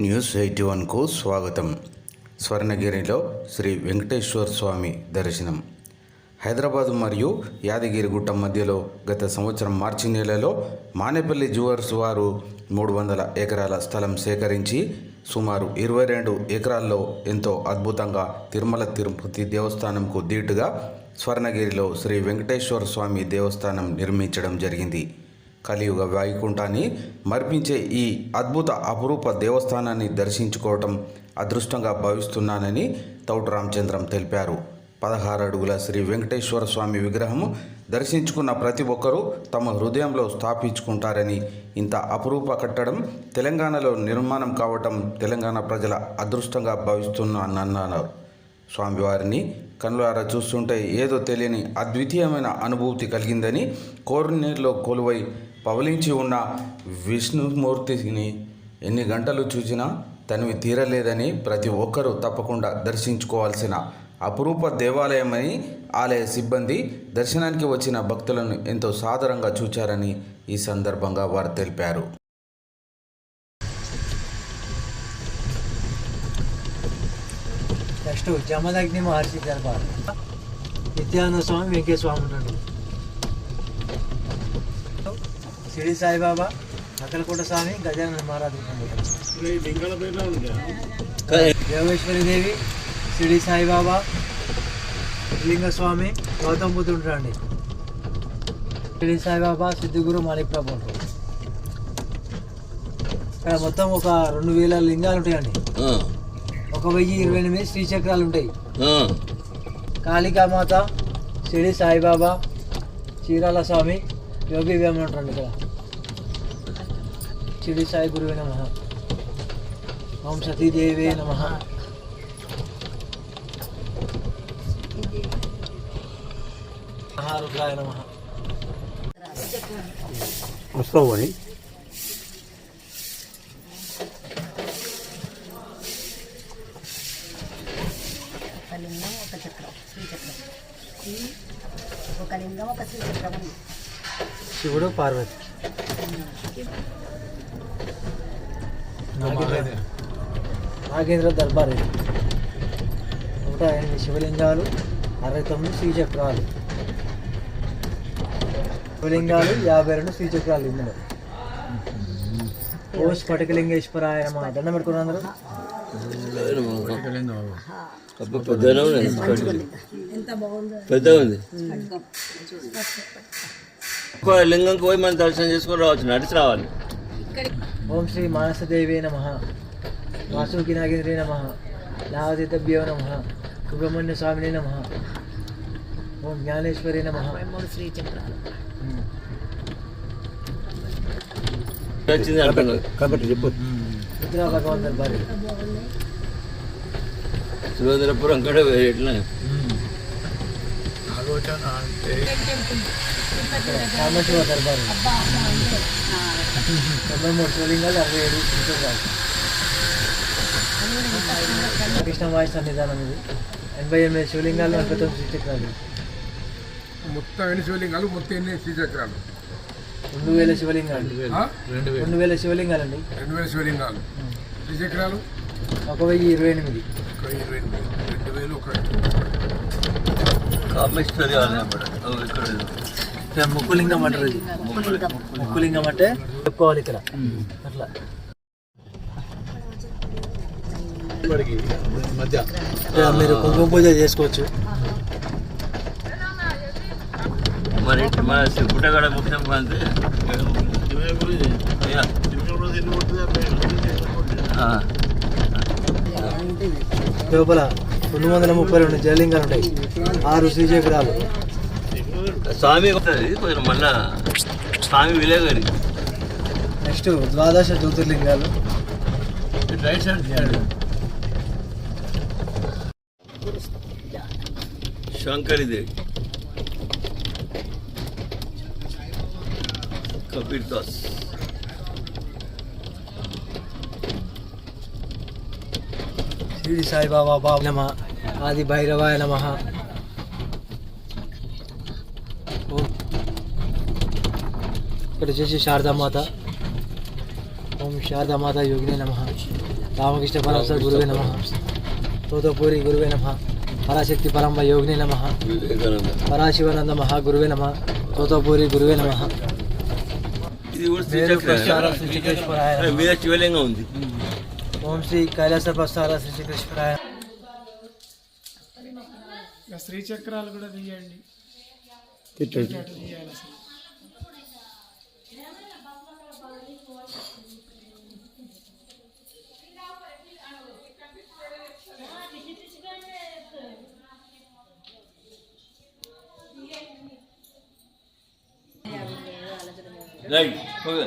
News eighty వన్కు స్వాగతం. స్వర్ణగిరిలో శ్రీ వెంకటేశ్వర స్వామి దర్శనం. హైదరాబాద్ మరియు యాదగిరిగుట్ట మధ్యలో గత సంవత్సరం మార్చి నెలలో మానేపల్లి జ్యువర్స్ వారు మూడు వందల ఎకరాల స్థలం సేకరించి సుమారు ఇరవై రెండు ఎకరాల్లో ఎంతో అద్భుతంగా తిరుమల తిరుపతి దేవస్థానంకు దీటుగా స్వర్ణగిరిలో శ్రీ వెంకటేశ్వర స్వామి దేవస్థానం నిర్మించడం జరిగింది. కలియుగ వైకుంఠాన్ని మర్పించే ఈ అద్భుత అపురూప దేవస్థానాన్ని దర్శించుకోవటం అదృష్టంగా భావిస్తున్నానని తౌట రామచంద్రం తెలిపారు. పదహారు అడుగుల శ్రీ వెంకటేశ్వర స్వామి విగ్రహం దర్శించుకున్న ప్రతి ఒక్కరూ తమ హృదయంలో స్థాపించుకుంటారని ఇంత అపురూప కట్టడం తెలంగాణలో నిర్మాణం కావటం తెలంగాణ ప్రజల అదృష్టంగా భావిస్తున్నానన్నారు స్వామివారిని కనులారా చూస్తుంటే ఏదో తెలియని అద్వితీయమైన అనుభూతి కలిగిందని కోరునీరులో కొలువై పవలించి ఉన్న విష్ణుమూర్తిని ఎన్ని గంటలు చూసినా తనివి తీరలేదని ప్రతి ఒక్కరూ తప్పకుండా దర్శించుకోవాల్సిన అపురూప దేవాలయమని ఆలయ సిబ్బంది దర్శనానికి వచ్చిన భక్తులను ఎంతో సాదరంగా చూచారని ఈ సందర్భంగా వారు తెలిపారు. నెక్స్ట్ జమదగ్ని మహర్షి దర్బార్. నిత్యానంద స్వామి వెంకయ్య స్వామి ఉంటాడు షిరిడి సాయిబాబా అక్కలకోట స్వామి గజానన మహారాజు దేవేశ్వరి దేవి షిరిడి సాయిబాబా లింగ స్వామి గౌతమ్ బుద్ధుడు ఉంటాడండి షిరిడి సాయిబాబా సిద్ధిగురు మాణిక్ ప్రభు ఇక్కడ మొత్తం ఒక రెండు వేల లింగాలు ఉంటాయండి. ఒక వెయ్యి ఇరవై ఎనిమిది శ్రీచక్రాలు ఉంటాయి. కాళికామాత షిరిడి సాయిబాబా చీరాల స్వామి యోగి వేమన ఉంటారండి ఇక్కడ. షిరిడి సాయి గురువే నమ ఓం సతీదేవే నమ మహారుద్రాయ నమ వస్తావు అని ఒక లింగం ఒక చక్రం శ్రీచక్రం. ఈ ఒక లింగం ఒక శ్రీచక్రం ఉంది. శివుడు పార్వతి. నాగేంద్ర- దర్బార్ ఇది. నూట ఎనిమిది శివలింగాలు అరవై తొమ్మిది శ్రీచక్రాలు. శివలింగాలు యాభై రెండు శ్రీచక్రాలు ఇందులో. ఓ స్ఫటికలింగేశ్వరాయ దండం పెట్టుకున్న అందరూ. పెద్దగా ఉంది ఎంత బాగుందో పెద్ద ఉంది ఒక్క లింగంకి పోయి మనం దర్శనం చేసుకొని రావచ్చు. నడిచి రావాలి. ఓం శ్రీ మానసదేవే నమ వాసుకి నాగేంద్రే నమ నావదితభ్యో నమ సుబ్రహ్మణ్య స్వామినే నమ ఓం జ్ఞానేశ్వరి నమ మూడు శ్రీచక్రాలు వచ్చింది అంటున్నారు కాబట్టి చెప్పు రుద్ర భగవాన్ దర్బారి సురేంద్రపురం కూడా ఎట్లా కామేశ్వర దర్బారి తొంభై మూడు శివలింగాలు అరవై ఏడు శ్రీచక్రాలు కృష్ణమాయ సన్నిధానం ఇది. ఎనభై ఎనిమిది శివలింగాలు నలభై తొమ్మిది శ్రీచక్రాలు మొత్తం ఎన్ని శివలింగాలు మొత్తం ఎన్ని శ్రీచక్రాలు రెండు వేల శివలింగాలు? రెండు వేల. శివలింగాలండి రెండు వేల. శివలింగాలు శ్రీచక్రాలు ఒక వెయ్యి ఇరవై ఎనిమిది. ఒక ఇరవై ఎనిమిది. రెండు వేలు ఒక కామేశ్వరి ఆలయం. ఇక్కడ ముక్కులింగం అంటారు ఇది. ముక్కులింగం. అంటే చెప్పుకోవాలి ఇక్కడ. అట్లా. మీరు కుంకుమ పూజ చేసుకోవచ్చు. మరి మన పుట్టగడ ముఖ్యం. ఆ. లోపల రెండు వందల ముప్పై రెండు జలలింగాలు ఉంటాయి. ఆరు శ్రీచక్రాలు స్వామి ఉంటుంది కొంచెం మళ్ళా స్వామి విలేగరి నెక్స్ట్ ద్వాదశ జ్యోతిర్లింగాలు రైట్ సైడ్ శంకరిదేవి కబీర్ దాస్ షిరిడి సాయిబాబా బాబా నమ ఆది భైరవాయ నమ ఇక్కడ వచ్చేసి శారదామాత. ఓం శారదామాత యోగినే నమ. రామకృష్ణ పరమశ గురువే నమ. తోతపూరి గురువే నమ. పరాశక్తి పరంబ యోగిని నమ. పరాశివానంద మహాగురువే నమ. తోతపూరి గురువే నమ. మీద శివలింగం ఉంది. ఓం శ్రీ కైలాస ప్రసార శ్రీకృష్ణరాయ శ్రీచక్రాలు కూడా తీయండి. తీయాలి రైట్ ఓకే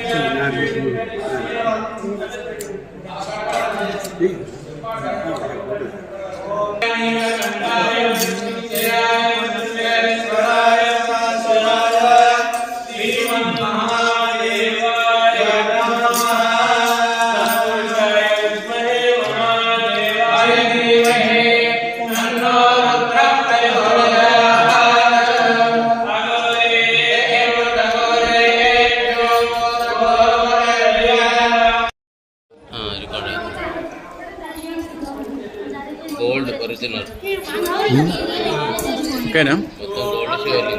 గోల్డ్ ఒరిజినల్ ఓకేనా? మొత్తం గోల్డ్ సార్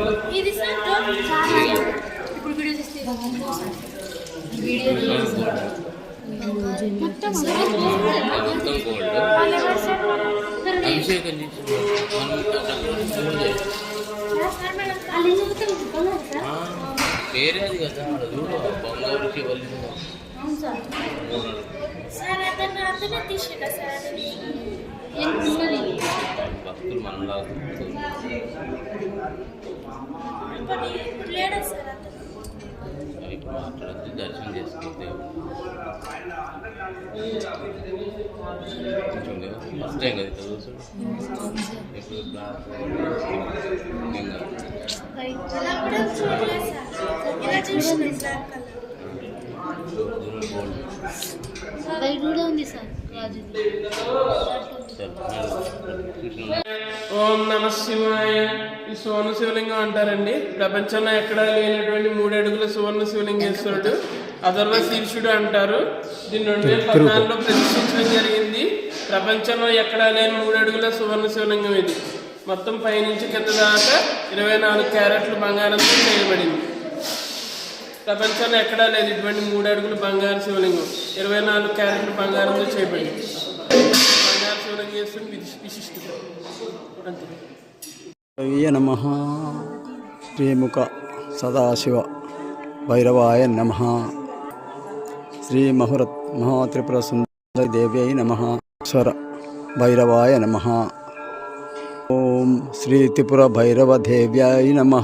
వీడియో మొత్తం గోల్డ్ అభిషేకం చేసి అది కదా చూడు బంగారు శివలింగం. సార్ అతను అతనే తీసిండ సార్. భక్తులు మనలా ఇప్పుడు సార్ అక్కడ వచ్చి దర్శనం చేసుకుంటే ఫస్ట్ టైం కదా ఇక్కడ ఇప్పుడు కూడా సార్ బయట కూడా ఉంది సార్ ఓం నమ శివాయ. ఈ సువర్ణ శివలింగం అంటారండి. ప్రపంచంలో ఎక్కడా లేనటువంటి మూడు అడుగుల సువర్ణ శివలింగేశ్వరుడు అధర్వ శీర్షుడు అంటారు. దీన్ని రెండు వేల పద్నాలుగులో ప్రతిష్ఠించడం జరిగింది. ప్రపంచంలో ఎక్కడా లేని మూడు అడుగుల సువర్ణ శివలింగం ఇది. మొత్తం పైనుంచి కింద దాకా ఇరవై నాలుగు క్యారెట్లు బంగారంతో చేయబడింది. ప్రపంచంలో ఎక్కడా లేదు. ఇటువంటి మూడు అడుగులు బంగారు శివలింగం. ఇరవై నాలుగు క్యారెట్లు బంగారంతో చేయబడింది బంగారు శివలింగం చేస్తుంది విశిష్టత అంతే. నమ. శ్రీముఖ సదాశివ భైరవాయ నమ. శ్రీ మహురత్ మహాత్రిపుర సుందరి దేవ్యై నమ. స్వర భైరవాయ నమ. ఓం శ్రీ త్రిపుర భైరవ దేవ్యాయ నమ.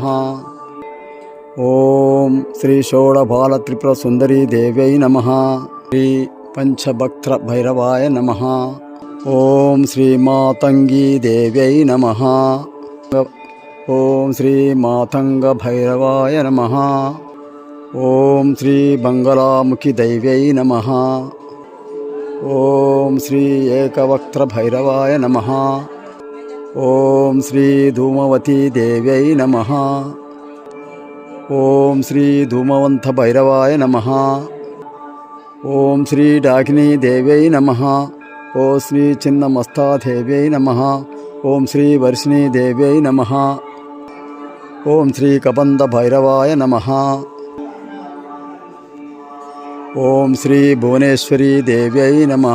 ఓం శ్రీ షోడబాల త్రిపుర సుందరీ దేవ్యై నమ శ్రీ పంచభక్త్ర భైరవాయ నమ ఓం శ్రీ మాతంగీ దేవ్యై నమ ఓం శ్రీ మాతంగ భైరవాయ నమ ఓం శ్రీ బంగళాముఖి దైవ్యై నమ ఓం శ్రీ ఏకవక్త్ర భైరవాయ నమ ఓం శ్రీ ధూమవతీ దేవ్యై నమ ఓం శ్రీ ధూమవంత భైరవాయ నమ ఓం శ్రీ డాకినీ దేవ్యై నమ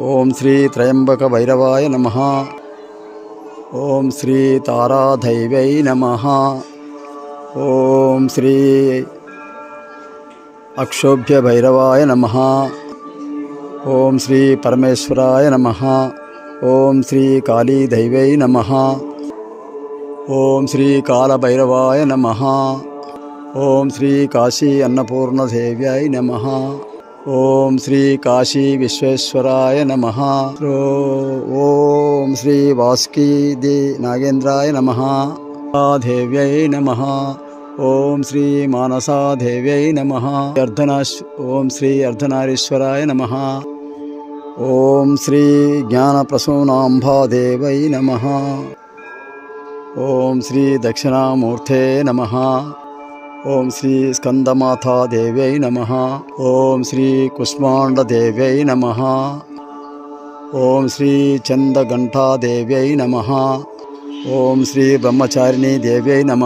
ఓ శ్రీ చిన్నమస్తాదేవ్యై నమ ఓం శ్రీ వర్షిణీ దేవ్యై నమ ఓం శ్రీ కబంద భైరవాయ నమ ఓం శ్రీ భువనేశ్వరీ దేవ్యై నమ ఓం శ్రీ త్రయంబక భైరవాయ నమ ఓం శ్రీ తారాదైవై నమ ఓం శ్రీ అక్షోభ్య భైరవాయ నమ ఓం శ్రీ పరమేశ్వరాయ నమ ఓం శ్రీ కాళీదైవై నమ ఓం శ్రీ కాలభైరవాయ నమ ఓం శ్రీ కాశీ అన్నపూర్ణదేవ్యాయ నమ ఓం శ్రీ కాశీ విశ్వేశ్వరాయ నమ ఓం శ్రీ వాసుకీ దే నాగేంద్రాయ నమ దేవ్యై నమ ఓం శ్రీ మానసాదేవ్యై నమ అర్ధనాశ్ ఓం శ్రీ అర్ధనారీశ్వరాయ నమ ఓం శ్రీ జ్ఞానప్రసూనాంబాదేవై నమ ఓం శ్రీ దక్షిణామూర్తే నమ ఓం శ్రీ స్కందమాతాదేవ్యై నమ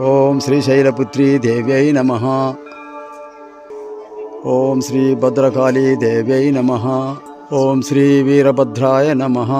ఓం శ్రీ కుష్మాండదేవ్యై నమ ఓం శ్రీ చందఘంటాదేవ్యై నమ ఓం శ్రీ బ్రహ్మచారిణీ దేవ్యై నమ ఓం శ్రీ శైలపుత్రీ